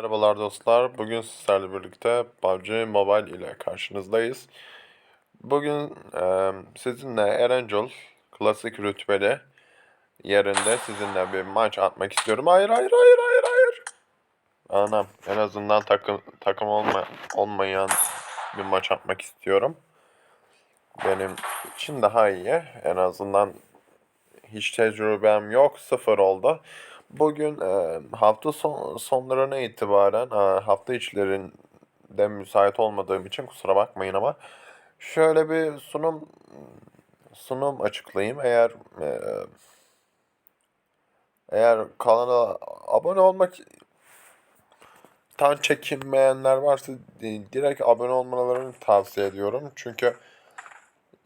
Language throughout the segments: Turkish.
Merhabalar dostlar. Bugün sizlerle birlikte PUBG Mobile ile karşınızdayız. Bugün e, sizinle Erangel klasik rütbeli yerinde sizinle bir maç atmak istiyorum. Hayır hayır hayır hayır hayır. Anam en azından takım takım olma, olmayan bir maç atmak istiyorum. Benim için daha iyi. En azından hiç tecrübem yok. Sıfır oldu. Bugün e, hafta son, sonlarına itibaren e, hafta içlerinde müsait olmadığım için kusura bakmayın ama şöyle bir sunum sunum açıklayayım. Eğer e, eğer kanala abone olmak tan çekinmeyenler varsa di- direkt abone olmalarını tavsiye ediyorum. Çünkü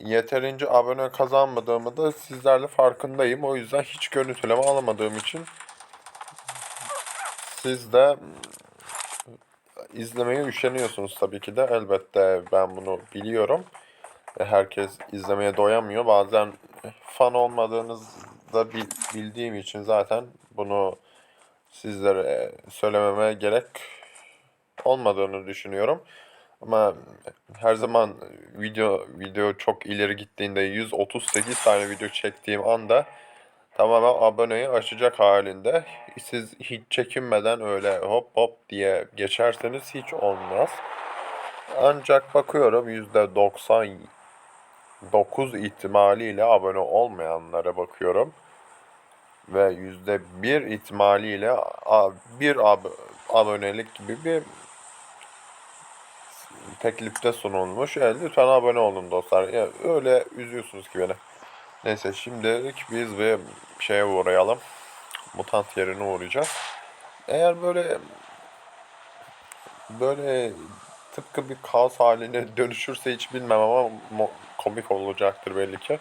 yeterince abone kazanmadığımı da sizlerle farkındayım. O yüzden hiç görüntüleme alamadığım için siz de izlemeye üşeniyorsunuz tabii ki de. Elbette ben bunu biliyorum. E, Herkes izlemeye doyamıyor. Bazen fan olmadığınızı da bil- bildiğim için zaten bunu sizlere söylememe gerek olmadığını düşünüyorum. Ama her zaman video video çok ileri gittiğinde 138 tane video çektiğim anda tamamen aboneyi aşacak halinde. Siz hiç çekinmeden öyle hop hop diye geçerseniz hiç olmaz. Ancak bakıyorum %99 ihtimaliyle abone olmayanlara bakıyorum. Ve %1 ihtimaliyle bir ab- abonelik gibi bir teklifte sunulmuş. Yani lütfen abone olun dostlar. Ya öyle üzüyorsunuz ki beni. Neyse şimdilik biz bir şeye uğrayalım. Mutant yerine uğrayacağız. Eğer böyle böyle tıpkı bir kaos haline dönüşürse hiç bilmem ama komik olacaktır belli ki.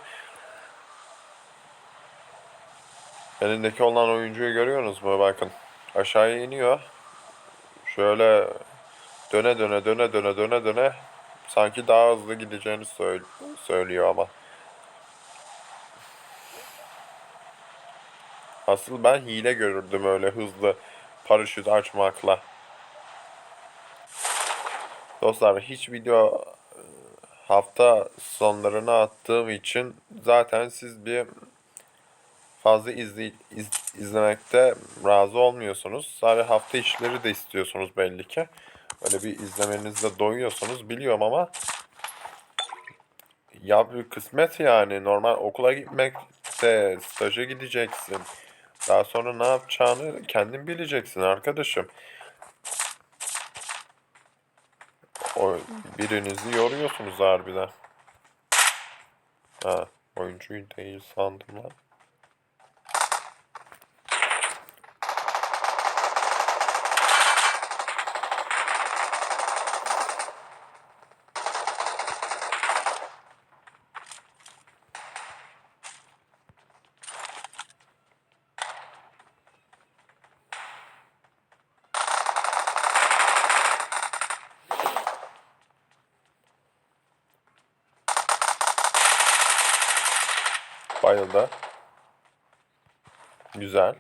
Elindeki olan oyuncuyu görüyorsunuz mu? Bakın aşağıya iniyor. Şöyle döne döne döne döne döne döne sanki daha hızlı gideceğini söylüyor ama. Asıl ben hile görürdüm öyle hızlı paraşüt açmakla. Dostlar hiç video e, hafta sonlarına attığım için zaten siz bir fazla izley iz- izlemekte razı olmuyorsunuz. Sadece hafta içleri de istiyorsunuz belli ki. Öyle bir izlemenizde doyuyorsunuz biliyorum ama ya bir kısmet yani normal okula gitmekte staja gideceksin. Daha sonra ne yapacağını kendin bileceksin arkadaşım. O birinizi yoruyorsunuz harbiden. Ha, oyuncuyu değil sandım lan. Bayıldı. Güzel.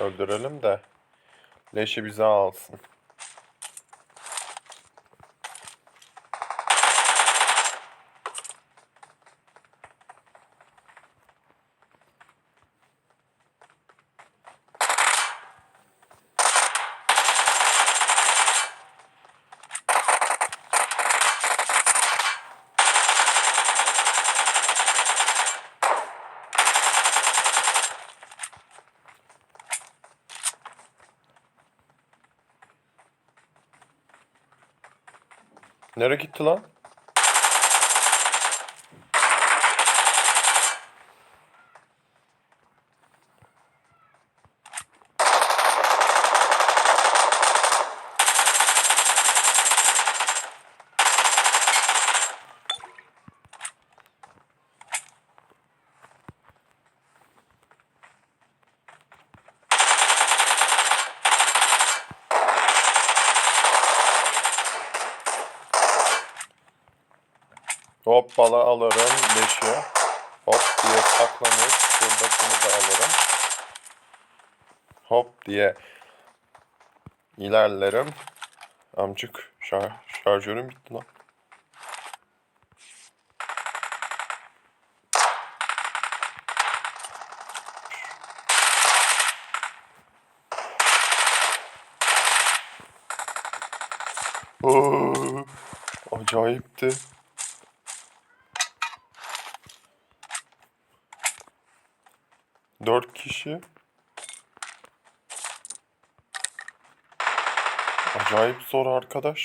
Öldürelim de leşi bize alsın. Nereye gitti lan? Bala alırım. Leşi. Hop diye saklanır. Şuradakini de alırım. Hop diye ilerlerim. Amcık şar şarjörüm bitti lan. Acayipti. Dört kişi. Acayip zor arkadaş.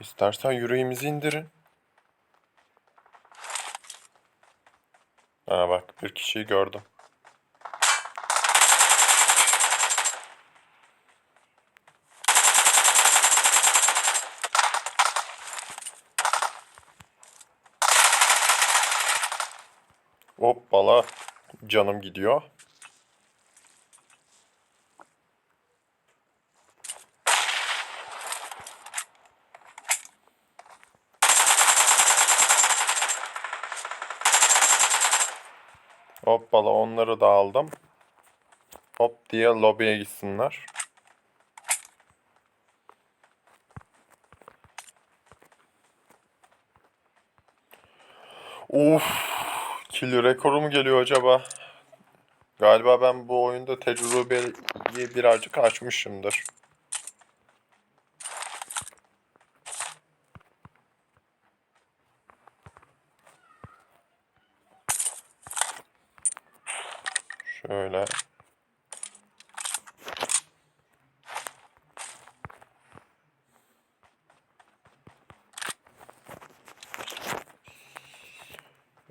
İstersen yüreğimizi indirin. Ha bak bir kişiyi gördüm. Hoppala. Canım gidiyor. Hoppala onları da aldım. Hop diye lobiye gitsinler. Uf, kill rekoru mu geliyor acaba? Galiba ben bu oyunda tecrübeyi birazcık açmışımdır. Şöyle.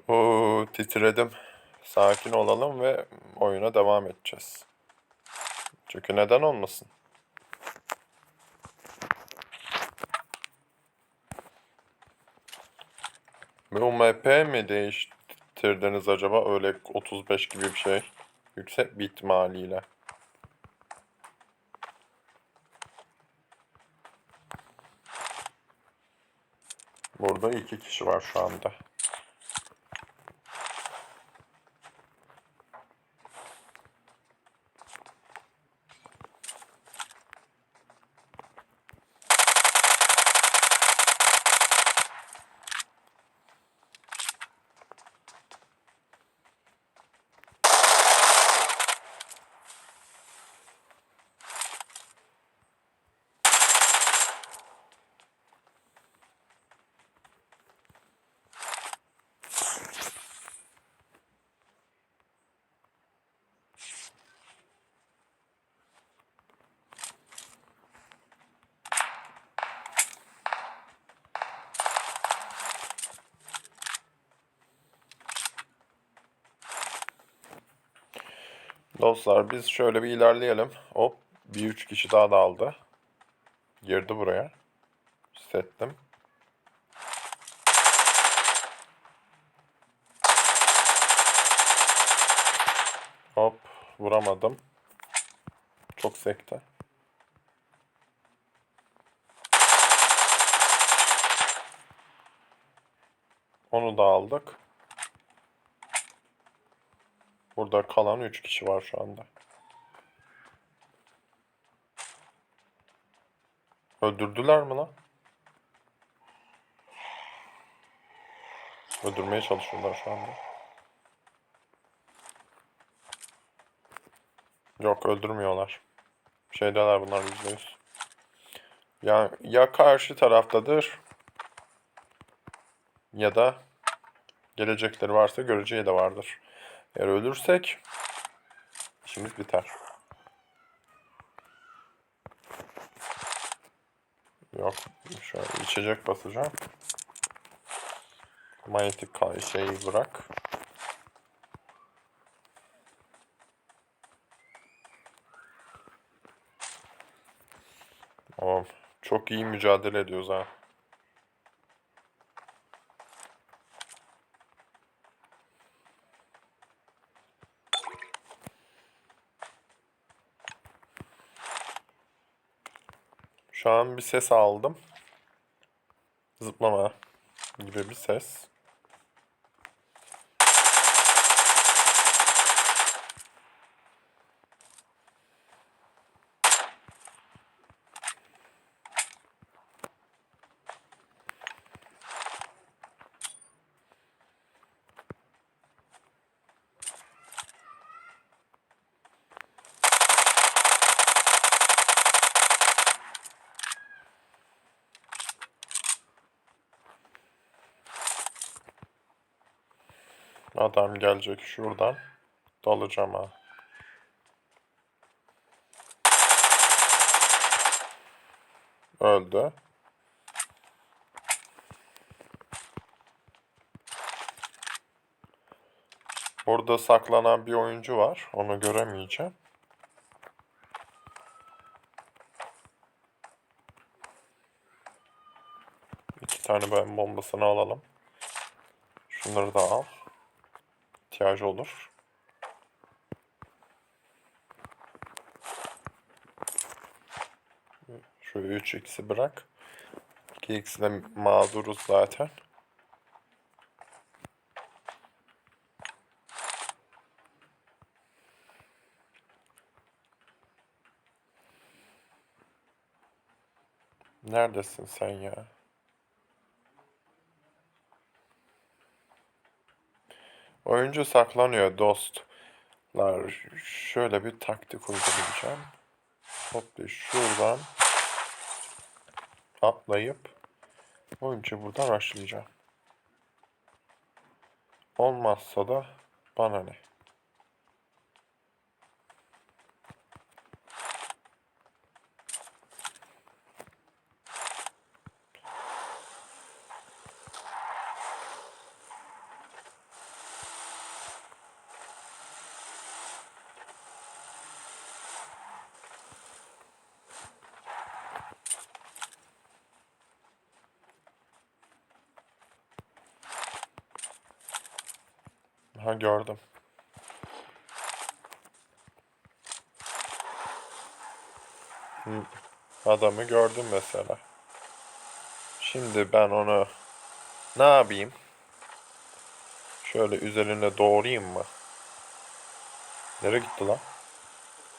Oo, titredim. Sakin olalım ve oyuna devam edeceğiz. Çünkü neden olmasın? Bu MP mi değiştirdiniz acaba? Öyle 35 gibi bir şey. Yüksek bir ihtimaliyle. Burada iki kişi var şu anda. Dostlar biz şöyle bir ilerleyelim. Hop bir üç kişi daha da aldı. Girdi buraya. Hissettim. Hop vuramadım. Çok sekte. Onu da aldık. Burada kalan 3 kişi var şu anda. Öldürdüler mi lan? Öldürmeye çalışıyorlar şu anda. Yok öldürmüyorlar. Şeydeler bunlar yüzde yüz. Ya, ya karşı taraftadır ya da gelecekleri varsa göreceği de vardır. Eğer ölürsek işimiz biter. Yok. Şöyle içecek basacağım. Manyetik şeyi bırak. Tamam. Çok iyi mücadele ediyoruz ha. Şu an bir ses aldım. Zıplama. gibi bir ses. Adam gelecek şuradan. Dalacağım ha. Öldü. Burada saklanan bir oyuncu var. Onu göremeyeceğim. İki tane ben bombasını alalım. Şunları da al. İhtiyacı olur. Şu 3x'i bırak. 2x'i de mağduruz zaten. Neredesin sen ya? Oyuncu saklanıyor dostlar. Şöyle bir taktik uygulayacağım. Hop bir şuradan atlayıp oyuncu buradan başlayacağım. Olmazsa da bana ne? Ha gördüm. Adamı gördüm mesela. Şimdi ben onu ne yapayım? Şöyle üzerine doğrayayım mı? Nereye gitti lan?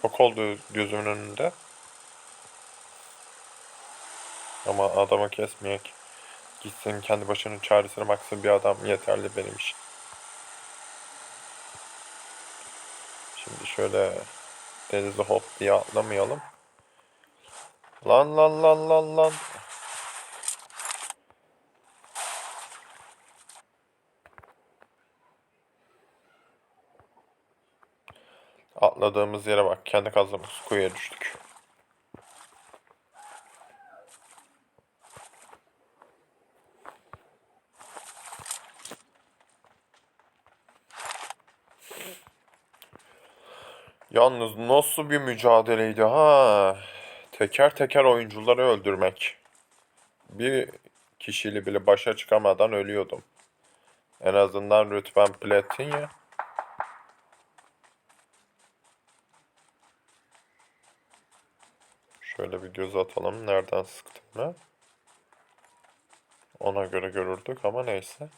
Yok oldu gözümün önünde. Ama adamı kesmeyek. Gitsin kendi başının çaresine baksın bir adam yeterli benim için. Şimdi şöyle denize hop diye atlamayalım. Lan lan lan lan lan. Atladığımız yere bak. Kendi kazığımız kuyuya düştük. Yalnız nasıl bir mücadeleydi ha? Teker teker oyuncuları öldürmek. Bir kişiyle bile başa çıkamadan ölüyordum. En azından rütben platin ya. Şöyle bir göz atalım. Nereden sıktığını. Ona göre görürdük ama neyse.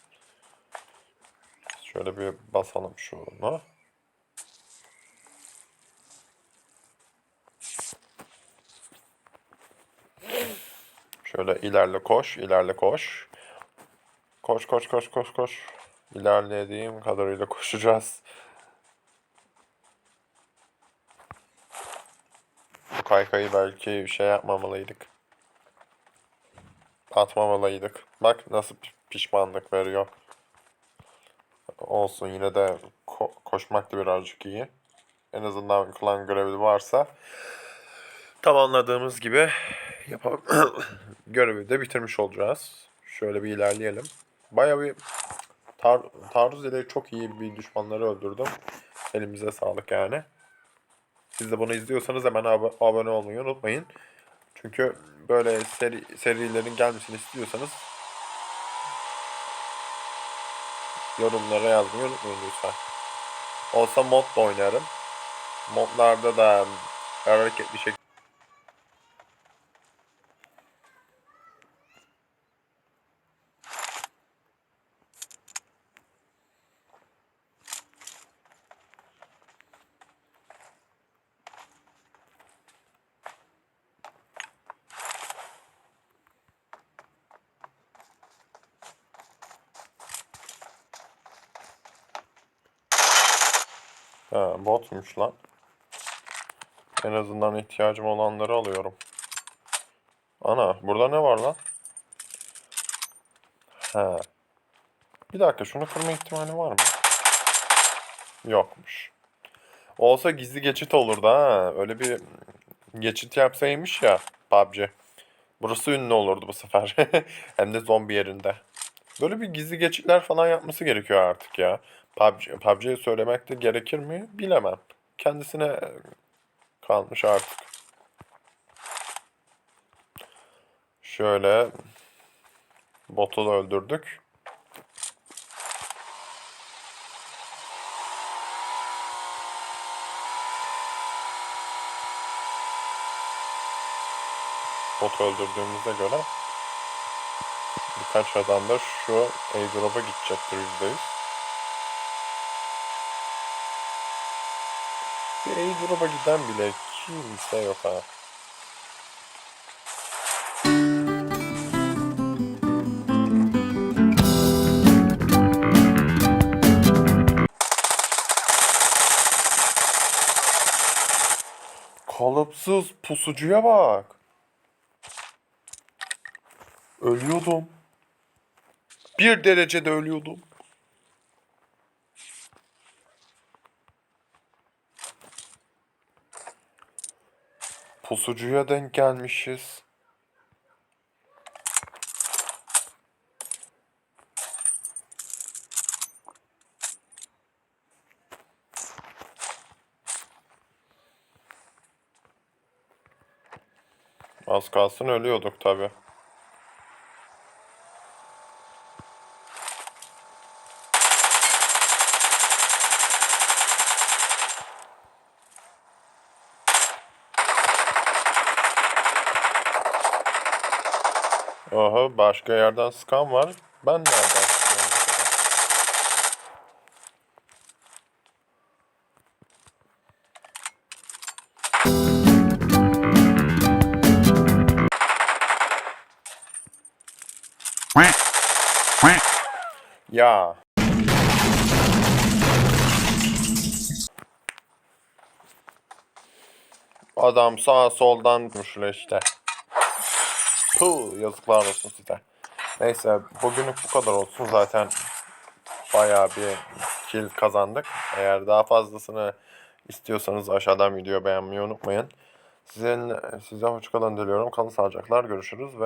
Şöyle bir basalım şunu. Şöyle ilerle koş, ilerle koş. Koş koş koş koş koş. İlerlediğim kadarıyla koşacağız. Bu kaykayı belki şey yapmamalıydık. Atmamalıydık. Bak nasıl pi- pişmanlık veriyor. Olsun yine de ko- koşmak da birazcık iyi. En azından klan görevi varsa tamamladığımız gibi yapalım. görevi de bitirmiş olacağız. Şöyle bir ilerleyelim. Baya bir tar taarruz ile çok iyi bir düşmanları öldürdüm. Elimize sağlık yani. Siz de bunu izliyorsanız hemen ab- abone olmayı unutmayın. Çünkü böyle seri serilerin gelmesini istiyorsanız yorumlara yazmayı unutmayın lütfen. Olsa mod da oynarım. Modlarda da hareketli şekilde Botmuş lan. En azından ihtiyacım olanları alıyorum. Ana burada ne var lan? Ha. Bir dakika şunu kırma ihtimali var mı? Yokmuş. Olsa gizli geçit olurdu ha. Öyle bir geçit yapsaymış ya PUBG. Burası ünlü olurdu bu sefer. Hem de zombi yerinde. Böyle bir gizli geçitler falan yapması gerekiyor artık ya. PUBG, PUBG'ye söylemek de gerekir mi bilemem. Kendisine kalmış artık. Şöyle botu da öldürdük. Botu öldürdüğümüze göre birkaç adam da şu airdrop'a gidecektir %100. Airdrop'a giden bile kimse yok ha. Kalıpsız pusucuya bak. Ölüyordum. Bir derecede ölüyordum. Pusucuya denk gelmişiz. Az kalsın ölüyorduk tabi. Başka yerden sıkan var. Ben nereden sıkıyorum? Ya. Adam sağ soldan şöyle işte. Puh, yazıklar olsun size. Neyse bugünlük bu kadar olsun zaten bayağı bir kill kazandık. Eğer daha fazlasını istiyorsanız aşağıdan video beğenmeyi unutmayın. Sizin size hoşçakalın diliyorum. Kalın sağlıcakla görüşürüz ve